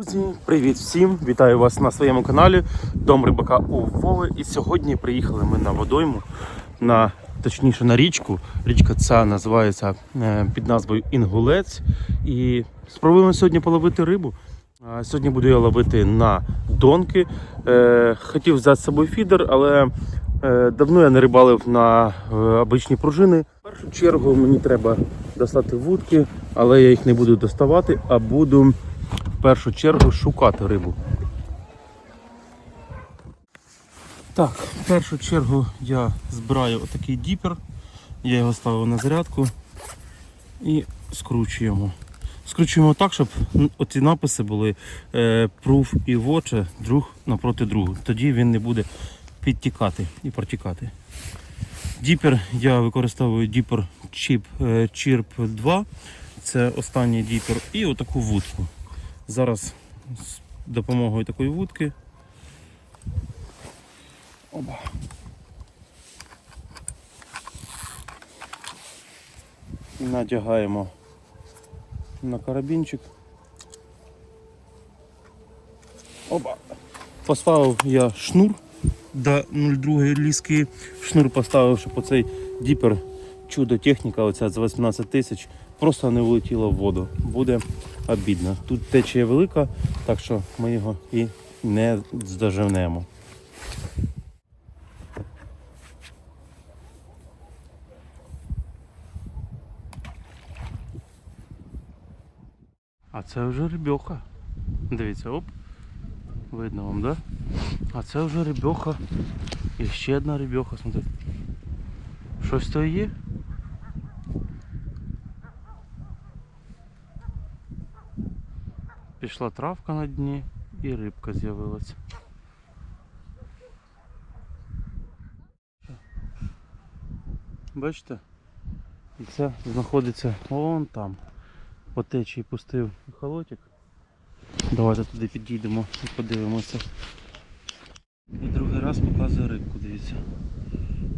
Друзі, привіт всім! Вітаю вас на своєму каналі Дом Рибака у Вови. І сьогодні приїхали ми на водойму, на точніше на річку. Річка ця називається е, під назвою Інгулець. І спробуємо сьогодні половити рибу. Сьогодні буду я ловити на донки. Е, Хотів взяти з собою фідер, але е, давно я не рибалив на обичні пружини. В першу чергу мені треба достати вудки, але я їх не буду доставати, а буду в першу чергу шукати рибу. Так, в першу чергу я збираю отакий діпер. Я його ставив на зарядку і скручуємо. Скручуємо так, щоб оці написи були е, proof і watch друг напроти другу. Тоді він не буде підтікати і протікати. Діпер я використовую діпер е, Chirp 2. Це останній діпер. І отаку вудку. Зараз з допомогою такої вудки. Оба. Надягаємо на карабінчик. Оба. Поставив я шнур до 0,2 ліски. Шнур поставив, щоб оцей діпер чудо техніка, оця за 18 тисяч, просто не влетіла в воду. Буде обідно. Тут течія велика, так що ми його і не здоженемо. А це вже рибьоха. Дивіться, оп. Видно вам, да? А це вже рибьоха. І ще одна рибьоха, смотри. Щось то є? Пішла травка на дні і рибка з'явилася. Бачите? І це знаходиться вон там. По пустив холотик. Давайте туди підійдемо і подивимося. І другий раз показує рибку, дивіться.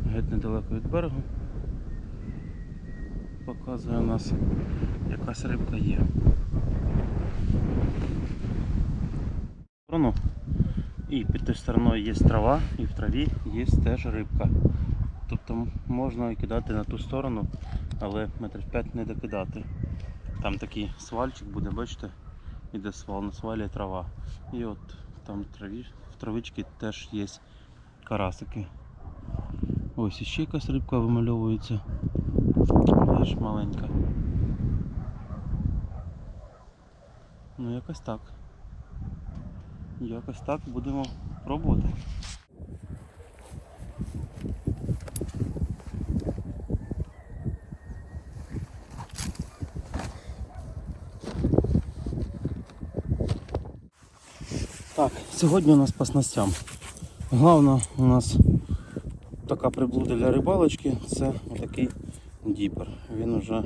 Геть недалеко від берегу. Показує у нас якась рибка є. Сторону. І під тою стороною є трава, і в траві є теж рибка. Тобто можна і кидати на ту сторону, але метрів 5 не докидати. Там такий свальчик буде, бачите, іде свал, на свалі трава. І от там траві, в травичці теж є карасики. Ось іще якась рибка вимальовується. Теж маленька. Ну якось так. Якось так будемо пробувати. Так, сьогодні у нас по снастям. Головна у нас така приблуда для рибалочки це отакий діпер. Він вже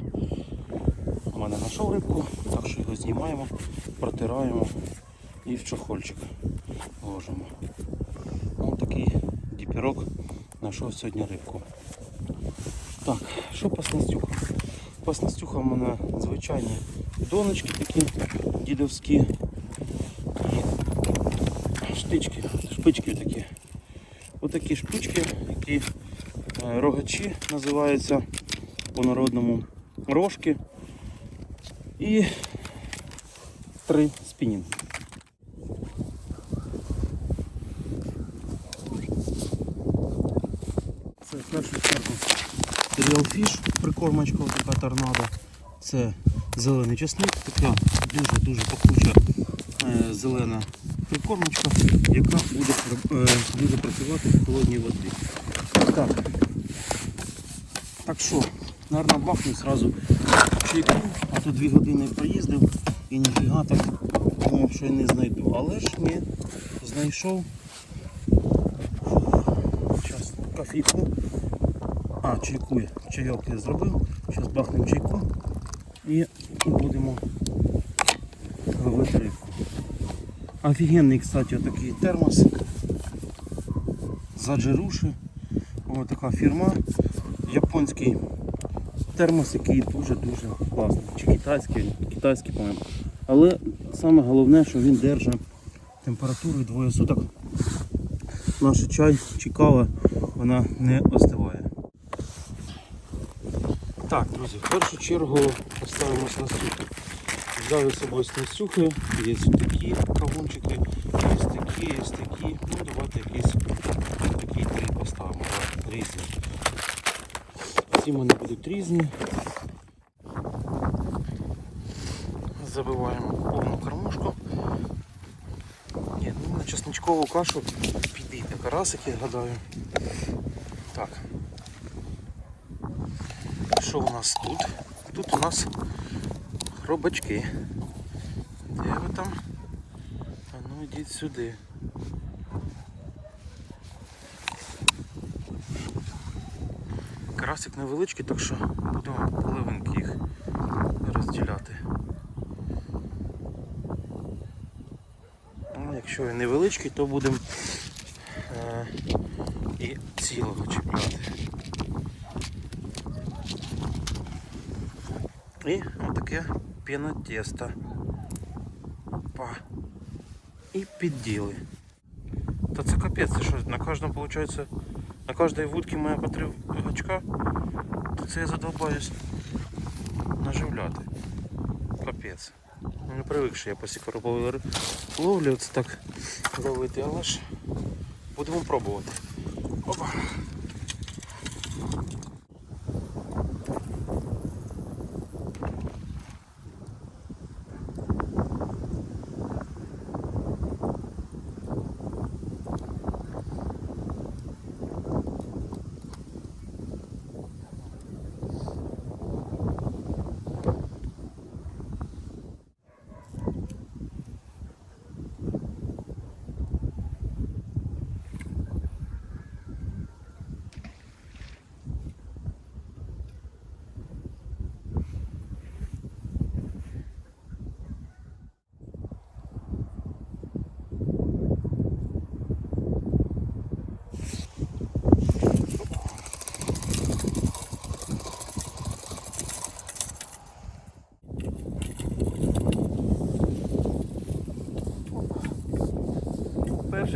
у мене знайшов рибку, так що його знімаємо, протираємо і в чохольчик ложимо. Ось такий діперок знайшов сьогодні рибку. Так, що по снастюхам? По снастюхам у мене звичайні донечки такі дідовські штички, шпички такі. Отакі шпички, які е, рогачі називаються по-народному рожки. І три спінінги. Це в першу чергу Real прикормочка така торнадо. Це зелений чесник, така дуже-дуже пахуча е, зелена прикормочка, яка буде, е, буде працювати в холодній воді. Так, так що, наверное, бахну сразу чайку, а то дві години проїздив і ніфіга так думав, що я не знайду. Але ж ні, знайшов. Зараз кофійку. А, чайку. Чайок я зробив. Зараз бахнемо чайку і будемо ловити рибку. Офігенний, кстати, такий термос. Заджеруши. Ось така фірма. Японський термос, який дуже-дуже класний. Чи китайський, китайський, по-моєму. Але Саме головне, що він держить температуру двоє суток. Наш чай чи кава, вона не остиває. Так, друзі, в першу чергу поставимось на сухи. Взяли з собою снастюхи, є такі кавунчики, є такі, є такі. Ну давайте якісь такі три поставимо, так, різні. Ці в мене будуть різні. Забиваємо повну кормушку. Ні, ну на чесничкову кашу підійде карасики, гадаю. Так. Що у нас тут? Тут у нас хробачки. Де ви там? А ну йдіть сюди. Карасик невеличкий, так що будемо половинки їх розділяти. Ну, якщо він невеличкий, то будемо е, і цілого чіпляти. І отаке піна. Па. І підділи. Та це капець, це що на кожному виходить, на кожній вудці має по три гачка, то це я задолбаюсь наживляти. Капець. Ну, Не привик, що я по сікоробовій ловлю, це так ловити, але ж будемо пробувати. Опа.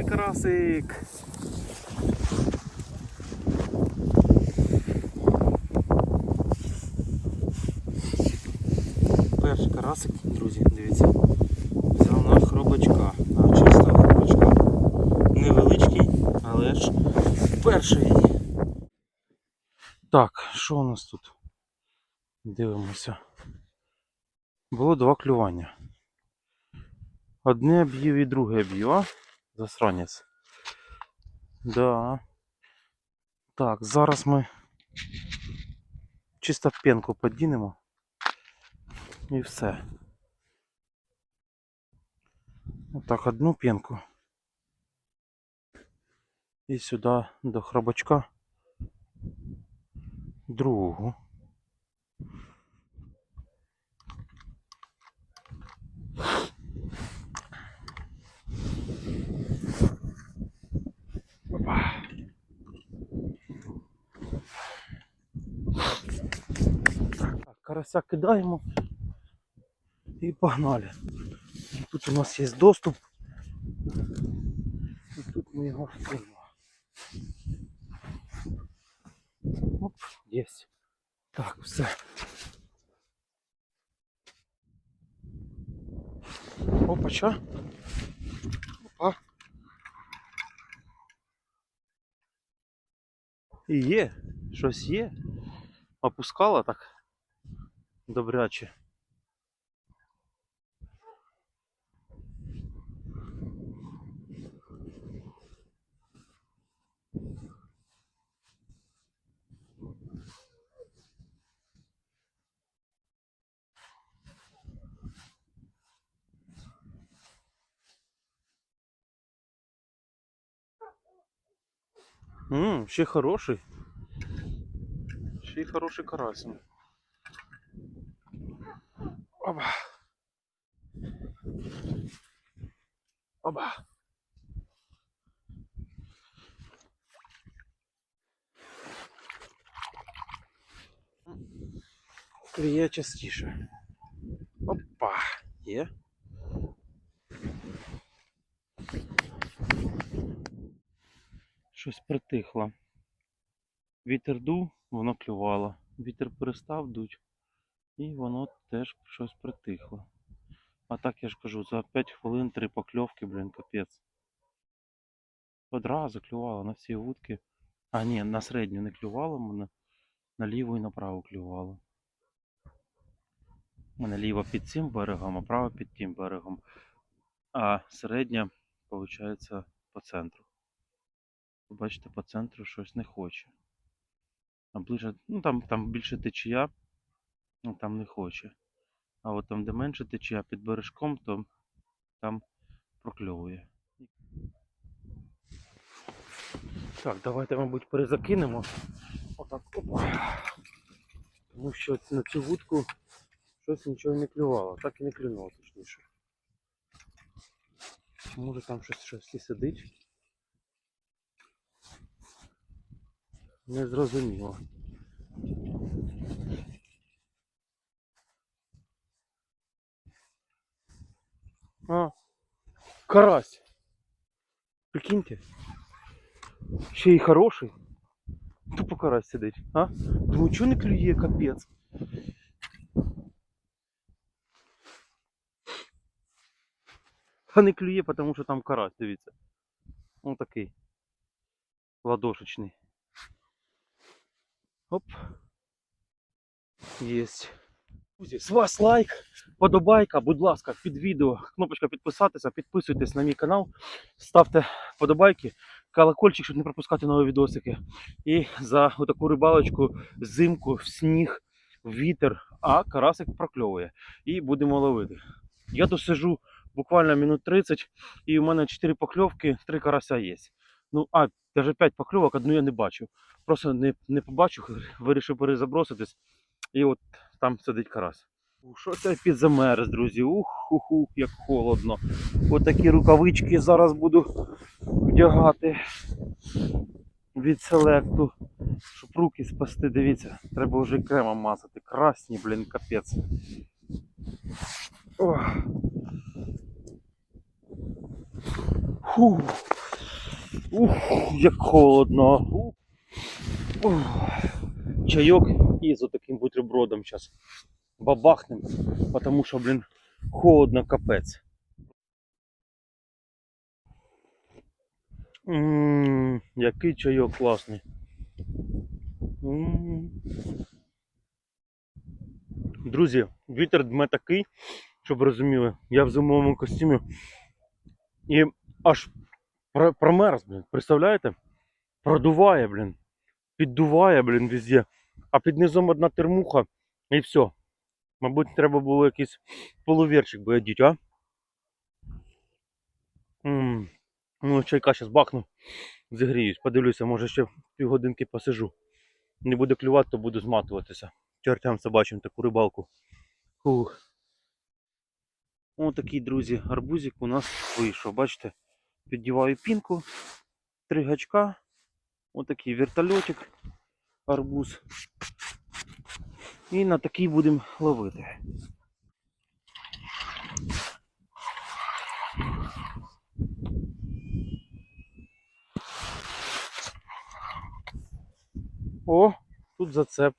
Перший карасик. Перший карасик, друзі, дивіться. Взяв на хробачка. На чистого хробачка. Невеличкий, але ж перший. Так, що у нас тут? Дивимося. Було два клювання. Одне б'їв і друге а? Засранець. Да. Так, зараз ми чисто пенку подінемо. І все. Отак, одну пенку. І сюди до хробачка другу. Карася кидаємо і погнали. Тут у нас є доступ. І тут ми його кинемо. Оп, є. Так, все. Опача. Опа. І є, щось є. Опускала так добряче. Ммм, ще хороший. Ще й хороший карась. Опа, Оба. Кліє частіше. Опа, є. Щось притихло. Вітер дув, воно клювало. Вітер перестав дуть і воно теж щось притихло. А так я ж кажу, за 5 хвилин три покльовки, блін, капець. Одразу клювало на всі вудки. А ні, на середню не клювало мене, на ліву і на праву клювало. У мене ліва під цим берегом, а права під тим берегом. А середня, виходить, по центру. Бачите, по центру щось не хоче. А ближче, ну там, там більше течія, ну там не хоче. А от там, де менше течія під бережком, то там прокльовує. Так, давайте, мабуть, перезакинемо. Отак. Опа. Тому що на цю вудку щось нічого не клювало. Так і не клюнуло, точніше. Може там щось, щось і сидить? Не зрозуміло. карась. Прикиньте. Ще й хороший. Тупо карась сидить, а? Думаю, чого не клює, капець. А не клює, тому що там карась, дивіться. Ось такий. Ладошечний. Оп. Єсть. Друзі, з вас лайк, подобайка, будь ласка, під відео, кнопочка підписатися, підписуйтесь на мій канал, ставте подобайки, колокольчик, щоб не пропускати нові відосики. І за отаку рибалочку зимку сніг, вітер, а карасик прокльовує. І будемо ловити. Я досижу буквально минут 30, і у мене 4 покльовки, 3 карася є. Ну, а, навіть 5 покльовок, одну я не бачу. Просто не, не побачив, вирішив перезаброситись. І от там сидить карась. Що це підзамерз, друзі? Ух, ух, ух, як холодно. От такі рукавички зараз буду вдягати від селекту, щоб руки спасти. Дивіться, треба вже кремом мазати. Красні, блін, капець. Фу. Ух, як холодно. Ух. Чайок і з отаким бутербродом зараз бабахнем, потому що, блін, холодно капець. Який чайок класний. Друзі, вітер дме такий, щоб ви розуміли, я в зимовому костюмі і аж промерз, блін. Представляєте? Продуває, блін. Піддуває, блін, везде. А під низом одна термуха і все. Мабуть, треба було якийсь полуверчик би одіти, а? М, Ну, чайка зараз бахну, зігріюсь, подивлюся, може ще півгодинки посижу. Не буде клювати, то буду зматуватися. Чертям собачим таку рибалку. Фух. Ось такий, друзі, арбузик у нас вийшов. Бачите, піддіваю пінку, три гачка, отакий вертольотик, арбуз. І на такий будемо ловити. О, тут зацеп.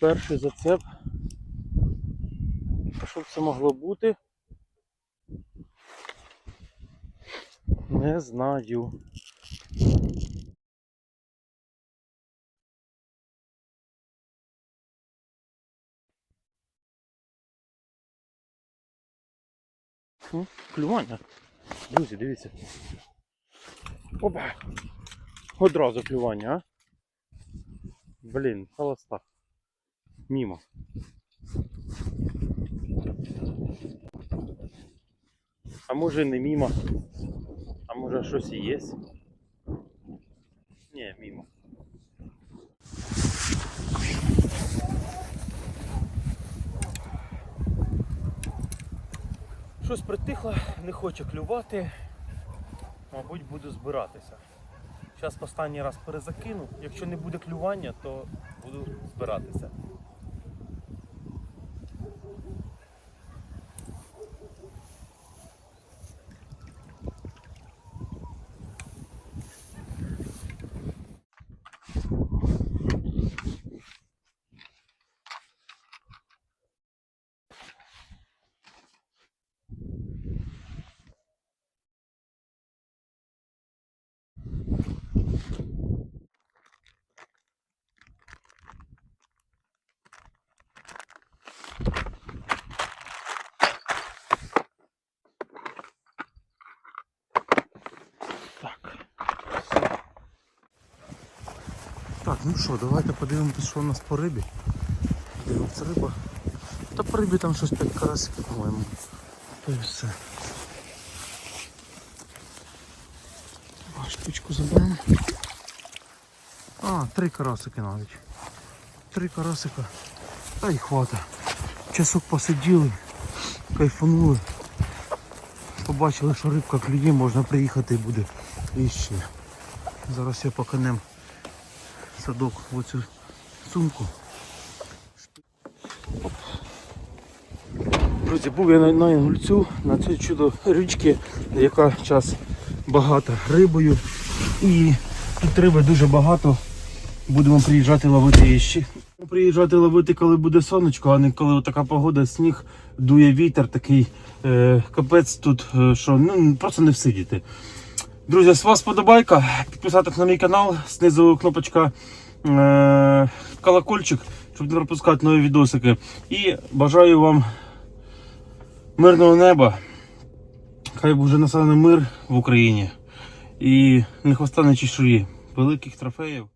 Перший зацеп. А що б це могло бути? Не знаю. Ну, клювання. Друзі, дивіться. Опа! Одразу клювання, а? Блін, холоста. Мімо. А може і не мімо. А може щось і є? Ні, мімо. Щось притихло, не хоче клювати. Мабуть, буду збиратися. Зараз останній раз перезакину. Якщо не буде клювання, то буду збиратися. Так. Ну що, давайте подивимося, що у нас по рибі. Дивимося риба. Та по рибі там щось 5 карасиків, по-моєму. То і все. А, штучку заберемо. А, три карасики навіть. Три карасика. Та й хвата. Часок посиділи, кайфанули. Побачили, що рибка клює, можна приїхати і буде іще. Зараз я покинем садок в оцю сумку. Друзі, був я на, на Інгульцю, на цій чудо річки, яка час багата рибою. І тут риби дуже багато. Будемо приїжджати ловити її ще. Приїжджати ловити, коли буде сонечко, а не коли така погода, сніг, дує вітер, такий е, капець тут, е, що ну, просто не всидіти. Друзі, з вас подобайка, підписатись на мій канал, знизу кнопочка е, колокольчик, щоб не пропускати нові відосики. І бажаю вам мирного неба. Хай буде населений мир в Україні. І не хвоста не чешуї. Великих трофеїв.